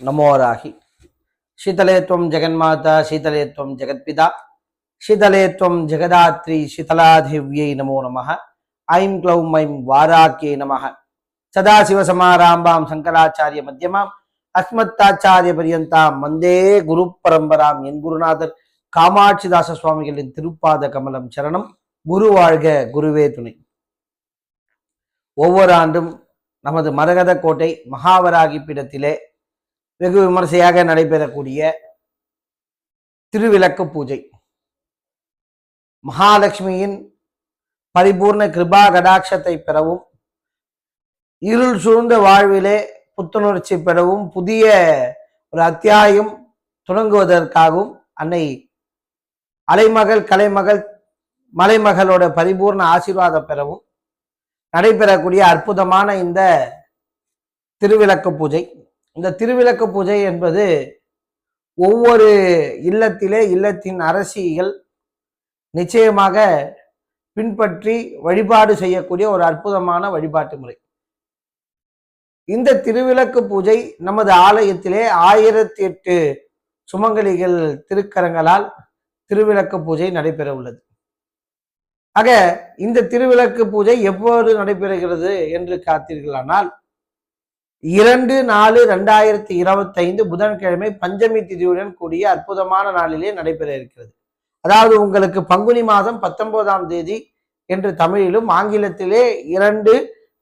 நமோராகி शीतलेत्वं जगन्माता शीतलेत्वं जगत्पिता शीतलेत्वं जगदात्री शीतलाधिव्यै नमो नमः ऐं क्लौं ऐं वाराक्यै नमः सदाशिवसमाराम्बां शङ्कराचार्यमध्यमाम् அஸ்மத்தாச்சாரியபரியந்தாம் வந்தே குரு பரம்பராம் என் குருநாதர் காமாட்சிதாச சுவாமிகளின் திருப்பாத கமலம் சரணம் குரு வாழ்க குருவே துணை. ஒவ்வொரு ஆண்டும் நமது மரகத கோட்டை மகாவராகி பீடத்திலே வெகு விமர்சையாக நடைபெறக்கூடிய திருவிளக்கு பூஜை. மகாலட்சுமியின் பரிபூர்ண கிருபா கடாட்சத்தை பெறவும் இருள் சூழ்ந்த வாழ்விலே புத்துணர்ச்சி பெறவும் புதிய ஒரு அத்தியாயம் தொடங்குவதற்காகவும் அன்னை அலைமகள் கலைமகள் மலைமகளோட பரிபூர்ண ஆசீர்வாதம் பெறவும் நடைபெறக்கூடிய அற்புதமான இந்த திருவிளக்கு பூஜை. இந்த திருவிளக்கு பூஜை என்பது ஒவ்வொரு இல்லத்திலே இல்லத்தின் அரசிகள் நிச்சயமாக பின்பற்றி வழிபாடு செய்யக்கூடிய ஒரு அற்புதமான வழிபாட்டு முறை. இந்த திருவிளக்கு பூஜை நமது ஆலயத்திலே ஆயிரத்தி எட்டு சுமங்கலிகள் திருக்கரங்களால் திருவிளக்கு பூஜை நடைபெற உள்ளது. ஆக இந்த திருவிளக்கு பூஜை எவ்வாறு நடைபெறுகிறது என்று காத்தீர்களானால் இரண்டு நாலு ரெண்டாயிரத்தி இருபத்தைந்து புதன்கிழமை பஞ்சமி திதியுடன் கூடிய அற்புதமான நாளிலே நடைபெற இருக்கிறது. அதாவது உங்களுக்கு பங்குனி மாதம் பத்தொன்பதாம் தேதி என்று தமிழிலும் ஆங்கிலத்திலே இரண்டு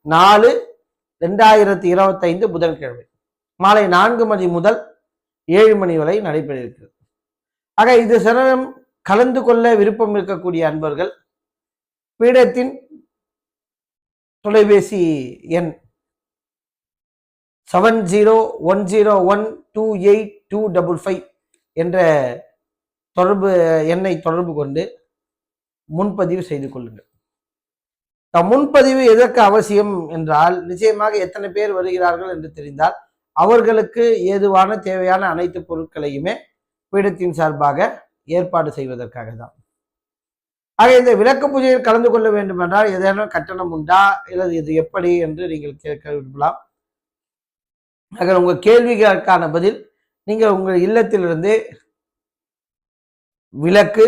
நாலு ரெண்டாயிரத்தி இருபத்தைந்து புதன்கிழமை. மாலை நான்கு மணி முதல் ஏழு மணி வரை நடைபெற இருக்கிறது. ஆக இது சிரமம் கலந்து கொள்ள விருப்பம் இருக்கக்கூடிய அன்பர்கள். பீடத்தின் தொலைபேசி எண் seven zero one zero one two eight two double five என்ற தொடர்பு எண்ணை தொடர்பு கொண்டு முன்பதிவு செய்து கொள்ளுங்கள். முன்பதிவு எதற்கு அவசியம் என்றால் நிச்சயமாக எத்தனை பேர் வருகிறார்கள் என்று தெரிந்தால் அவர்களுக்கு ஏதுவான தேவையான அனைத்து பொருட்களையுமே பீடத்தின் சார்பாக ஏற்பாடு செய்வதற்காக தான். ஆக இந்த விளக்கு பூஜையில் கலந்து கொள்ள வேண்டுமென்றால் ஏதேனும் கட்டணம் உண்டா? அல்லது இது எப்படி? என்று நீங்கள் கேட்க விரும்பலாம். ஆக உங்கள் கேள்விகளுக்கான பதில் நீங்கள் உங்கள் இல்லத்திலிருந்து விளக்கு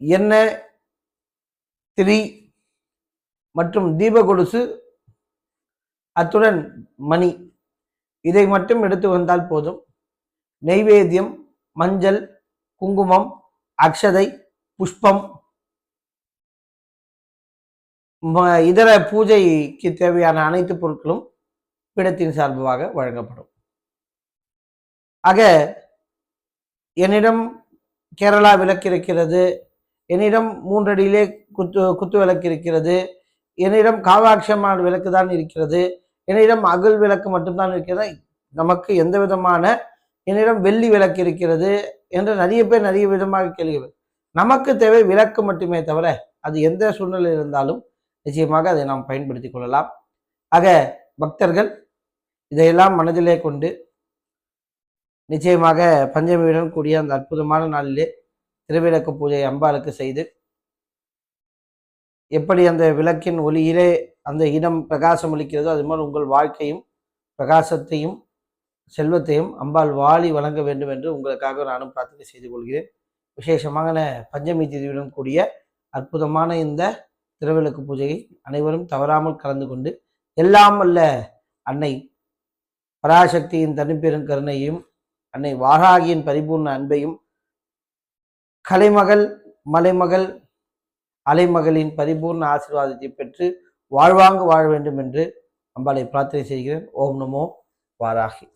எண்ணெய் திரி மற்றும் தீப கொலுசு அத்துடன் மணி. இதை மட்டும் எடுத்து வந்தால் போதும். நெய்வேத்தியம் மஞ்சள் குங்குமம் அக்ஷதை புஷ்பம் இதர பூஜைக்கு தேவையான அனைத்து பொருட்களும் பீடத்தின் சார்பாக வழங்கப்படும். ஆக என்னிடம் கேரளா விளக்கு இருக்கிறது என்னிடம் மூன்றடியிலே குத்து குத்து விளக்கு இருக்கிறது என்னிடம் காவாட்சமான விளக்கு தான் இருக்கிறது என்னிடம் அகல் விளக்கு மட்டும்தான் இருக்கிறது நமக்கு எந்த விதமான என்னிடம் வெள்ளி விளக்கு இருக்கிறது என்று நிறைய பேர் நிறைய விதமாக கேள்விகள். நமக்கு தேவை விளக்கு மட்டுமே தவிர அது எந்த சூழ்நிலை இருந்தாலும் நிச்சயமாக அதை நாம் பயன்படுத்தி கொள்ளலாம். ஆக பக்தர்கள் இதையெல்லாம் மனதிலே கொண்டு நிச்சயமாக பஞ்சமியுடன் கூடிய அந்த அற்புதமான நாளிலே திருவிளக்கு பூஜை அம்பாளுக்கு செய்து எப்படி அந்த விளக்கின் ஒளியிலே அந்த இடம் பிரகாசம் அளிக்கிறதோ அது மாதிரி உங்கள் வாழ்க்கையும் பிரகாசத்தையும் செல்வத்தையும் அம்பாள் வாளி வழங்க வேண்டும் என்று உங்களுக்காக நானும் பிரார்த்தனை செய்து கொள்கிறேன். விசேஷமான பஞ்சமி திதியுடன் கூடிய அற்புதமான இந்த திருவிளக்கு பூஜையை அனைவரும் தவறாமல் கலந்து கொண்டு எல்லாம் அல்ல அன்னை பராசக்தியின் தனிப்பெரும் கருணையும் அன்னை வாராகியின் பரிபூர்ண அன்பையும் கலைமகள் மலைமகள் அலைமகளின் பரிபூர்ண ஆசீர்வாதத்தை பெற்று வாழ்வாங்கு வாழ வேண்டும் என்று அம்பாளை பிரார்த்தனை செய்கிறேன். ஓம் நமோ வாராகி.